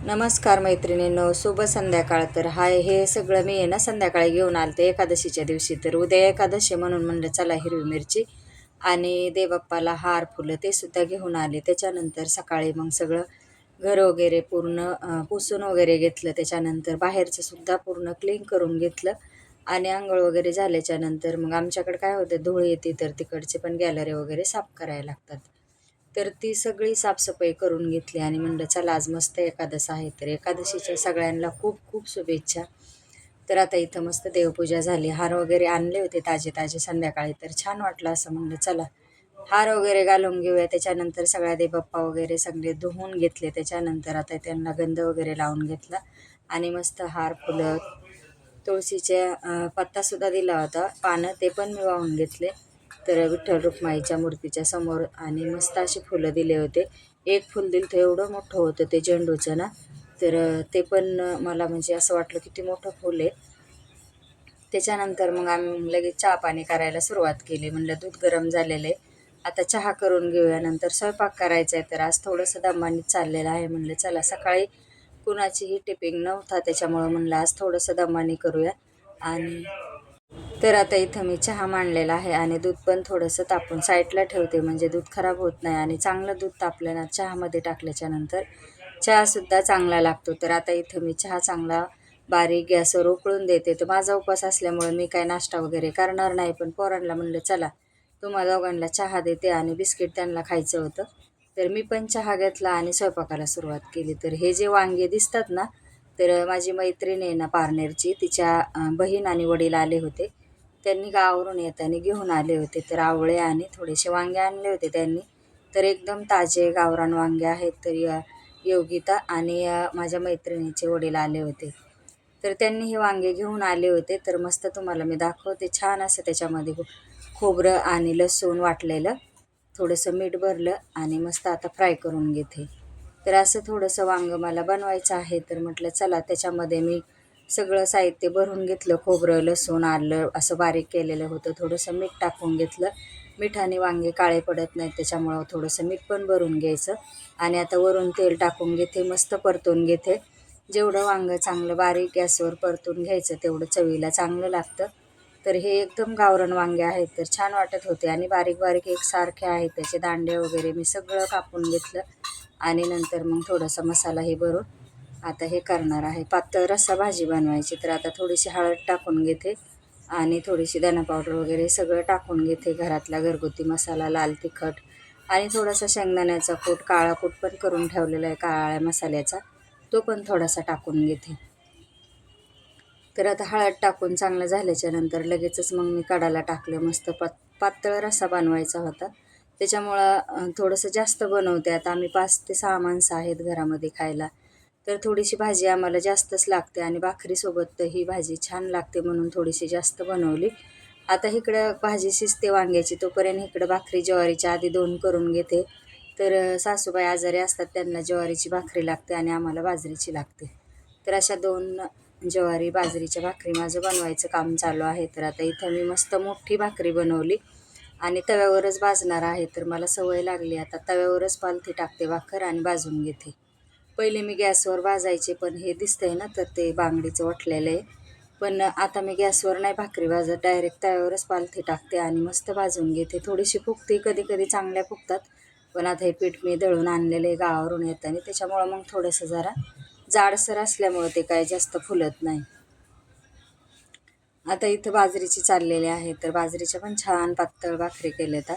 नमस्कार मैत्रिणींनो शुभ संध्याकाळ. तर हाय हे सगळं मी आहे ना संध्याकाळी घेऊन आलते एकादशीच्या दिवशी. तर उद्या एकादशी म्हणून म्हणलं चला हिरवी मिरची आणि देवप्पाला हार फुलं ते सुद्धा घेऊन आले. त्याच्यानंतर सकाळी मग सगळं घर वगैरे पूर्ण पुसून वगैरे घेतलं. त्याच्यानंतर बाहेरचं सुद्धा पूर्ण क्लीन करून घेतलं आणि आंघोळ वगैरे झाल्याच्यानंतर मग आमच्याकडे काय होतं धूळ येते तर तिकडचे पण गॅलरी वगैरे साफ करायला लागतात. तर ती सगळी साफसफाई करून घेतली आणि म्हणलं चला आज मस्त एकादश आहे. तर एकादशीच्या सगळ्यांना खूप खूप शुभेच्छा. तर आता इथं मस्त देवपूजा झाली. हार वगैरे आणले होते ताजे ताजे संध्याकाळी. तर छान वाटलं असं म्हणलं चला हार वगैरे घालून घेऊया. त्याच्यानंतर सगळ्या देवबाप्पा वगैरे सगळे धुवून घेतले. त्याच्यानंतर आता त्यांना गंध वगैरे लावून घेतला आणि मस्त हार फुलं तुळशीचे पत्तासुद्धा दिला होता. पानं ते पण मी वाहून घेतले. तर विठ्ठल रुक्माईच्या मूर्तीच्या समोर आणि मस्त असे फुलं दिले होते. एक फुल दिलं तर एवढं मोठं होतं ते झेंडूचं ना. तर ते पण मला म्हणजे असं वाटलं किती मोठं फुल आहे. त्याच्यानंतर मग आम्ही लगेच चहा पाणी करायला सुरुवात केली. म्हणलं दूध गरम झालेलं आहे. आता चहा करून घेऊया. नंतर स्वयंपाक करायचा आहे. तर आज थोडंसं दमानीत चाललेलं आहे. म्हणलं चला सकाळी कुणाचीही टिपिंग नव्हता त्याच्यामुळं म्हणलं आज थोडंसं दमानी करूया. आणि तर आता इथं मी चहा मांडलेला आहे आणि दूध पण थोडंसं तापून साईडला ठेवते म्हणजे दूध खराब होत नाही आणि चांगलं दूध तापल्यानं चहामध्ये टाकल्याच्यानंतर चहासुद्धा चांगला लागतो. तर आता इथं मी चहा चांगला बारीक गॅसवर उकळून देते. तर माझा उपवास असल्यामुळे मी काय नाश्ता वगैरे करणार नाही पण पोरांना म्हणलं चला तुम्हाला दोघांना चहा देते आणि बिस्किट त्यांना खायचं होतं. तर मी पण चहा घेतला आणि स्वयंपाकाला सुरुवात केली. तर हे जे वांगे दिसतात ना तर माझी मैत्रीण आहे ना पार्नेरची तिच्या बहीण आणि वडील आले होते. त्यांनी गावावरून येताना घेऊन आले होते. तर आवळे आणि थोडेसे वांगे आणले होते त्यांनी. तर एकदम ताजे गावरान वांगे आहेत. तर योगिता आणि माझ्या मैत्रिणीचे वडील आले होते. तर त्यांनी हे वांगे घेऊन आले होते. तर मस्त तुम्हाला मी दाखवते. छान असं त्याच्यामध्ये खोबरं आणि लसूण वाटलेलं. थोडंसं मीठ भरलं आणि मस्त आता फ्राय करून घेते. तर असं थोडंसं वांगं मला बनवायचं आहे. तर म्हटलं चला त्याच्यामध्ये मी सगळं साहित्य भरून घेतलं खोबरं लसूण आलं असं बारीक केलेलं होतं. थोडंसं मीठ टाकून घेतलं. मिठाने वांगे काळे पडत नाहीत त्याच्यामुळं थोडंसं मीठ पण भरून घ्यायचं. आणि आता वरून तेल टाकून घेते मस्त परतून घेते. जेवढं वांगं चांगलं बारीक गॅसवर परतून घ्यायचं तेवढं चवीला चांगलं लागतं. तर हे एकदम गावरण वांगे आहेत तर छान वाटत होते. आणि बारीक बारीक एकसारखे आहेत त्याचे दांडे वगैरे मी सगळं कापून घेतलं. आणि नंतर मग थोडासा मसाला हे भरून आता हे करणार आहे. पातळ रस्सा भाजी बनवायची तर आता थोडीशी हळद टाकून घेते आणि थोडीशी धना पावडर वगैरे सगळं टाकून घेते घरातला घरगुती मसाला लाल तिखट आणि थोडासा शेंगदाण्याचा कूट काळा कूट पण करून ठेवलेला आहे काळ्या मसाल्याचा. तो पण थोडासा टाकून घेते. तर आता हळद टाकून चांगलं झाल्याच्यानंतर लगेचच मग मी कडाला टाकलं मस्त पात पातळ रस्सा बनवायचा होता. त्याच्यामुळं थोडंसं जास्त बनवते. आता आम्ही पाच ते सहा माणसं आहेत घरामध्ये खायला. तर थोडीशी भाजी आम्हाला जास्तच लागते आणि भाकरीसोबत ही भाजी छान लागते म्हणून थोडीशी जास्त बनवली. आता इकडं भाजी शिजते वांग्याची तोपर्यंत इकडं भाकरी ज्वारीच्या आधी दोन करून घेते. तर सासूबाई आजारी असतात त्यांना ज्वारीची भाकरी लागते आणि आम्हाला बाजरीची लागते. तर अशा दोन ज्वारी बाजरीच्या भाकरी माझं बनवायचं काम चालू आहे. तर आता इथं मी मस्त मोठी भाकरी बनवली आणि तव्यावरच भाजणार आहे. तर मला सवय लागली आता तव्यावरच पालथी टाकते भाकर आणि भाजून घेते. पहिले मी गॅसवर भाजायचे पण हे दिसतंय ना तर ते बांगडीचं वाटलेलं आहे. पण आता मी गॅसवर नाही भाकरी भाजत डायरेक्ट तव्यावरच पालथी टाकते आणि मस्त भाजून घेते. थोडीशी फुगते कधी कधी चांगल्या फुगतात पण आता हे पीठ मी दळून आणलेलं आहे गावावरून येताना. त्याच्यामुळं मग थोडंसं जरा जाडसर असल्यामुळं ते काय जास्त फुलत नाही. आता इथं बाजरीची चाललेली आहे तर बाजरीच्या पण छान पातळ भाकरी केल्यात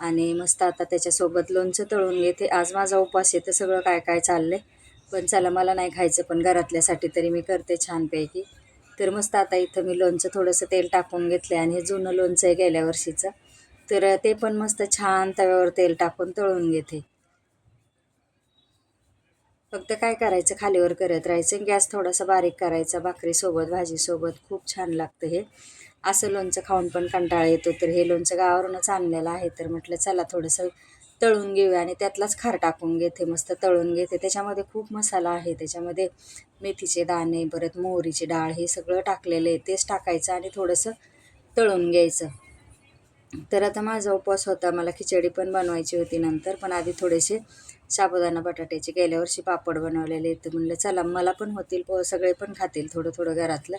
आणि मस्त आता त्याच्यासोबत लोणचं तळून घेते. आज माझा उपवास आहे तर सगळं काय काय चाललं आहे पण चला मला नाही खायचं पण घरातल्यासाठी तरी मी करते छानपैकी. तर मस्त आता इथं मी लोणचं थोडंसं तेल टाकून घेतलं आणि हे जुनं लोणचं आहे गेल्या वर्षीचं. तर ते पण मस्त छान तव्यावर तेल टाकून तळून घेते. फक्त काय करायचं खालीवर करत राहायचं गॅस थोडासा बारीक करायचा भाकरीसोबत भाजीसोबत. खूप छान लागतं हे. असं लोणचं खाऊन पण कंटाळा येतो. तर हे लोणचं गावावरूनच आणलेलं आहे. तर म्हटलं चला थोडंसं तळून घेऊया. आणि त्यातलाच खार टाकून घेते मस्त तळून घेते. त्याच्यामध्ये खूप मसाला आहे. त्याच्यामध्ये मेथीचे दाणे परत मोहरीची डाळ हे सगळं टाकलेलं आहे. तेच टाकायचं आणि थोडंसं तळून घ्यायचं. तर आता माझा उपवास होता. मला खिचडी पण बनवायची होती नंतर पण आधी थोडेसे साबुदाणा बटाट्याचे गेल्या वर्षी पापड बनवलेले तर म्हणलं चला मला पण होतील प सगळे पण खातील थोडं थोडं घरातलं.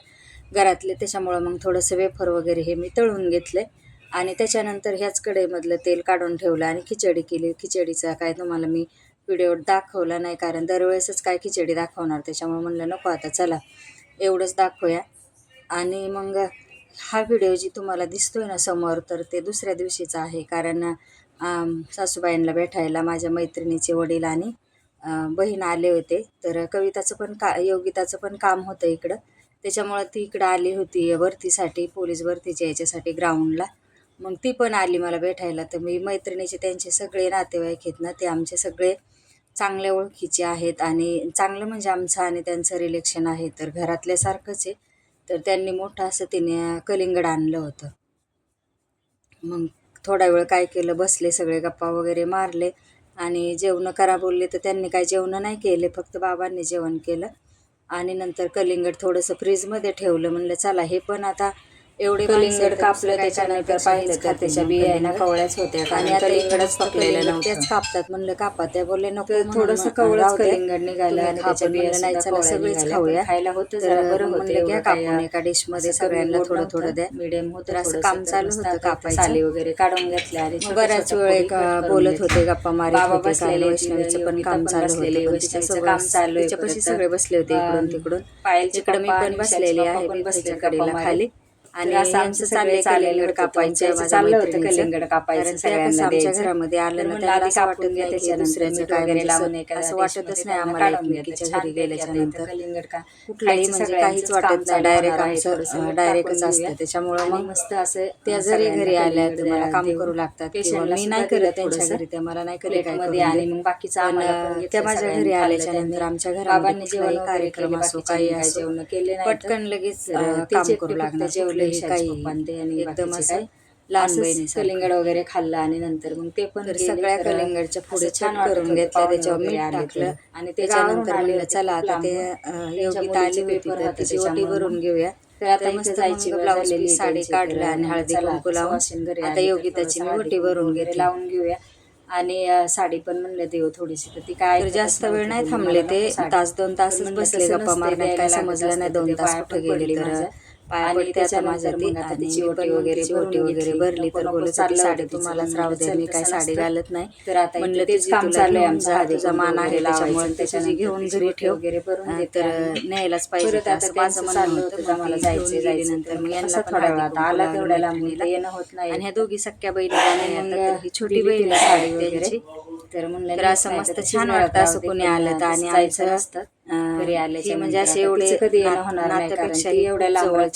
घरातले त्याच्यामुळं मग थोडंसं वेफर वगैरे हे मी तळून घेतलं आणि त्याच्यानंतर ह्याच कडेमधलं तेल काढून ठेवलं आणि खिचडी केली. खिचडीचा काय तुम्हाला मी व्हिडिओ दाखवला नाही कारण दरवेळेसच काय खिचडी दाखवणार त्याच्यामुळं म्हणलं नको आता चला एवढंच दाखवूया. आणि मग हा व्हिडिओ जी तुम्हाला दिसतोय ना समोर तर ते दुसऱ्या दिवशीचा आहे. कारण सासूबाईंना भेटायला माझ्या मैत्रिणीचे वडील आणि बहीण आले होते. तर कविताचं पण का योगिताचं पण काम होतं इकडं. त्याच्यामुळं ती इकडं आली होती भरतीसाठी पोलीस भरतीच्या याच्यासाठी ग्राउंडला. मग ती पण आली मला भेटायला. तर मी मैत्रिणीचे त्यांचे सगळे नातेवाईक आहेत ना ते आमचे सगळे चांगल्या ओळखीचे आहेत. आणि चांगलं म्हणजे आमचं आणि त्यांचं रिलेक्शन आहे. तर घरातल्यासारखंच आहे. तर त्यांनी मोठं असं तिने कलिंगड आणलं होतं. मग थोडा वेळ काय केलं बसले सगळे गप्पा वगैरे मारले आणि जेवणं करा बोलले तर त्यांनी काय जेवणं नाही केले फक्त बाबांनी जेवण केलं. आणि नंतर कलिंगड थोडंसं फ्रीजमध्ये ठेवलं म्हणलं चला हे पण आता एवढी कलिंगड कापलं त्याच्यानंतर पाहिलं तर त्याच्या बियायना कवळ्याच होत्या आणि कलिंगडच पकलेलं नव्हतं. त्याच कापतात. म्हणलं कापा त्या बोलले नको थोडस कवळच कलिंगड निघालं आणि त्याच्या बिया नाही चला सगळीच खाऊया. खायला होतं जरा. बरं कापून एका डिशमध्ये सगळ्यांना थोडं थोडं द्या. मीडियम होतं असं काम चालू होतं. कापायचं. साली वगैरे काढून घेतल्या आणि बऱ्याच वेळ एक बोलत होते गप्पा मारी बाबा बसलेले वैष्णवीचं पण काम चालू असलेले तिच्याचं काम चालू आहे सगळे बसले होते इकडून तिकडून. पायल तिकडे मी पण बसलेले आहे मी कडेला खाली आणि असं आमचं चालेल कालेलगड कापायचे चाललं होतं कलिंगड कापायचं सगळ्यांना आमच्या घरामध्ये आलं ना त्याच्या काय वगैरे म्हणजे लावून नाही असं वाटतच नाही आम्हाला घरी गेल्याच्यानंतर कलिंगड का कुठलाही म्हणजे काहीच वाटत नाही. डायरेक्ट डायरेक्टच असतं. त्याच्यामुळे मग मस्त असं त्या जरी घरी आल्या तर मला काम करू लागतात मी नाही करत त्यांच्या घरी मला नाही करत मध्ये आणि मग बाकीचा त्या माझ्या घरी आल्याच्यानंतर आमच्या जेवण कार्यक्रम असो काही जेवण केले पटकन लगेच काम करू लागतात जेवण मुलं काही. एकदम असं कलिंगड वगैरे खाल्लं आणि नंतर मग ते पण सगळ्या कलिंगडच्या पुढे छान करून घेतलं त्याच्यावर मीठ टाकलं आणि त्याच्यानंतर चला आता ते ओटी भरून घेऊया. तर आता मस्त जायची ब्लाऊज साडी काढलं आणि हळदी कुंकू लावून. आता योगिताची मी ओटी भरून घेते लावून घेऊया. आणि साडी पण म्हणले देव थोडीशी. तर ती काय जास्त वेळ नाही थांबले ते. तास दोन तासच बसले गप्पा मारण्यात. काय समजलं नाही दोन तास कुठे गेले? तर आणि त्याच्या माझ्या तिची ओटी वगैरे बोटी वगैरे भरली तर बोलत साडी तुम्हाला श्राव द्या मी काय साडी घालत नाही. तर आता म्हणलं तेच काम चाललंय आमचा आधीचा मान आहे त्याच्यामुळे त्याच्याने घेऊन घरी ठेव. वगैरे भरून तर न्यायलाच पाहिजे तर माझं चाललं होतं मला जायचं जायचे नंतर मग यांना थोडा आता आला तेवढ्या लांबणीला येणं होत नाही. आणि ह्या दोघी सख्या बहिणी ही छोटी बहीण साडी वगैरे. तर म्हणलं तर असं मस्त छान वाटतं असं कोणी आलं तर. आणि आईचं असतात घरी आल्याचे म्हणजे असे एवढे कधी होणार नाही एवढ्या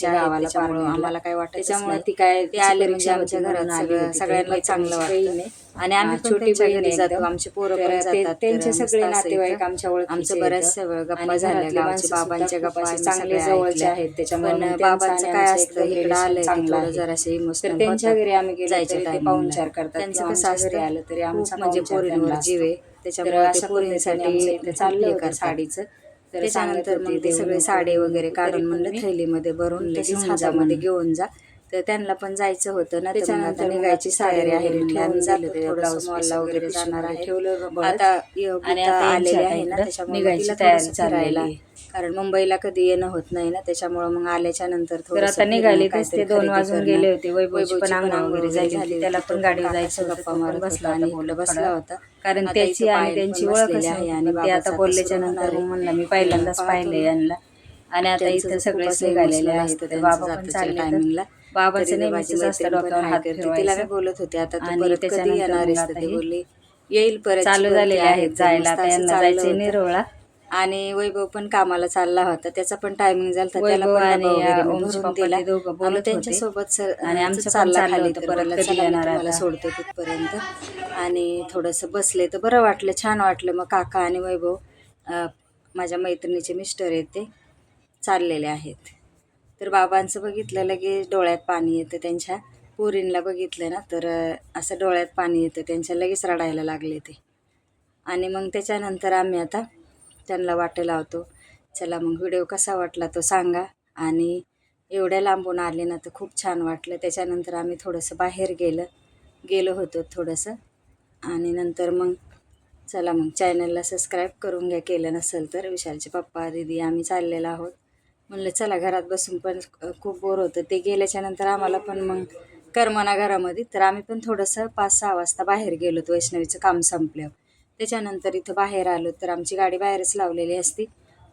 गावाला आम्हाला काय वाटतं त्याच्यामुळे ती काय ते आले म्हणजे आमच्या घरात सगळ्यांना चांगलं वाटतं. आणि आम्ही छोटी बहिणी जातो. आमचे पोरं पण जातात त्यांचे सगळे नातेवाईक आमच्या ओळख आमचं बऱ्याचशा सगळं गप्पा झाल्या गावचे बाबांच्या गप्पा चांगले जवळचे आहेत. त्याच्यामुळे बाबांचं काय असतं इकडं आलं चांगलं जरासे मस्त त्यांच्या घरी आम्ही जायचे पाहुणचार करतात त्यांचं कसं असं आलं तरी आमचं म्हणजे पोरीवर जीव आहे त्याच्यामुळे अशा पोरीसाठी चाललं का साडीचं त्याच्यानंतर मग ते सगळे साडे वगैरे काढून म्हणलं थैलीमध्ये भरून तशीच हातामध्ये घेऊन जा. तर त्यांना पण जायचं होतं ना त्याच्यानंतर निघायची साडी आहे ब्लाऊज मॉलला वगैरे जाणार आहे. ठेवलं आता आलेले आहे ना त्याच्यामुळे तयारी करायला कारण मुंबईला कधी येणं होत नाही ना त्याच्यामुळं मग आल्याच्यानंतर आता निघाली ते दोन वाजून गेले होते झाली त्याला पण गाडी जायचं गप्पा मारून बसला आणि बसला होता. कारण त्याची आणि त्यांची ओळख आहे आणि ते आता बोलल्याच्या नंतर हो म्हणलं मी पहिल्यांदाच पाहिले यांना. आणि आता इथं सगळेच निघालेले आहेत बाबा चालले टायमिंगला बाबाचं नेहमीच असतं डॉक्टर तिला काय बोलत होते आता आणि त्याच्यानंतर येणार बोलले येईल परत चालू झाले आहेत जायला आता यांना जायचे निरोळा आणि वैभव पण कामाला चालला होता. त्याचा पण टायमिंग झाला त्याला त्यांच्यासोबत सर आणि आमचं चालला खाली परत सोडतो तिथपर्यंत. आणि थोडंसं बसले तर बरं वाटलं छान वाटलं. मग काका आणि वैभव माझ्या मैत्रिणीचे मिस्टर आहेत ते चाललेले आहेत. तर बाबांचं बघितलं लगेच डोळ्यात पाणी येतं त्यांच्या. पोरींला बघितलं ना तर असं डोळ्यात पाणी येतं. त्यांच्या लगेच रडायला लागले ते. आणि मग त्याच्यानंतर आम्ही आता त्यांना वाटं लावतो. चला मग व्हिडिओ कसा वाटला तो सांगा. आणि एवढ्या लांबून आले ना तर खूप छान वाटलं. त्याच्यानंतर आम्ही थोडंसं बाहेर गेलं. गेलो होतो थोडंसं. आणि नंतर मग चला मग चॅनलला सबस्क्राईब करून घ्या. केलं नसेल तर विशालचे पप्पा दीदी आम्ही चाललेलो आहोत. म्हणलं चला घरात बसून पण खूप बोर होतं. ते गेल्याच्यानंतर आम्हाला पण मग करमना घरामध्ये. तर आम्ही पण थोडंसं पाच सहा वाजता बाहेर गेलो होतो वैष्णवीचं काम संपल्यावर. त्याच्यानंतर इथं बाहेर आलो तर आमची गाडी बाहेरच लावलेली असती.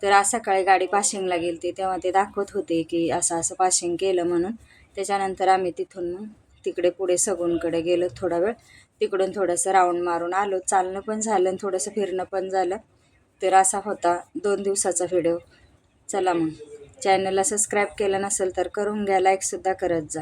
तर आज सकाळी गाडी पाशिंगला गेलती तेव्हा ते दाखवत होते की असं असं पाशिंग केलं म्हणून. त्याच्यानंतर आम्ही तिथून मग तिकडे पुढे सगूनकडे गेलो थोडा वेळ. तिकडून थोडंसं राऊंड मारून आलो. चालणं पण झालं आणि थोडंसं फिरणं पण झालं. तर असा होता दोन दिवसाचा व्हिडिओ. चला मग. चॅनलला सबस्क्राईब केलं नसेल तर करून घ्या लाईकसुद्धा करत जा.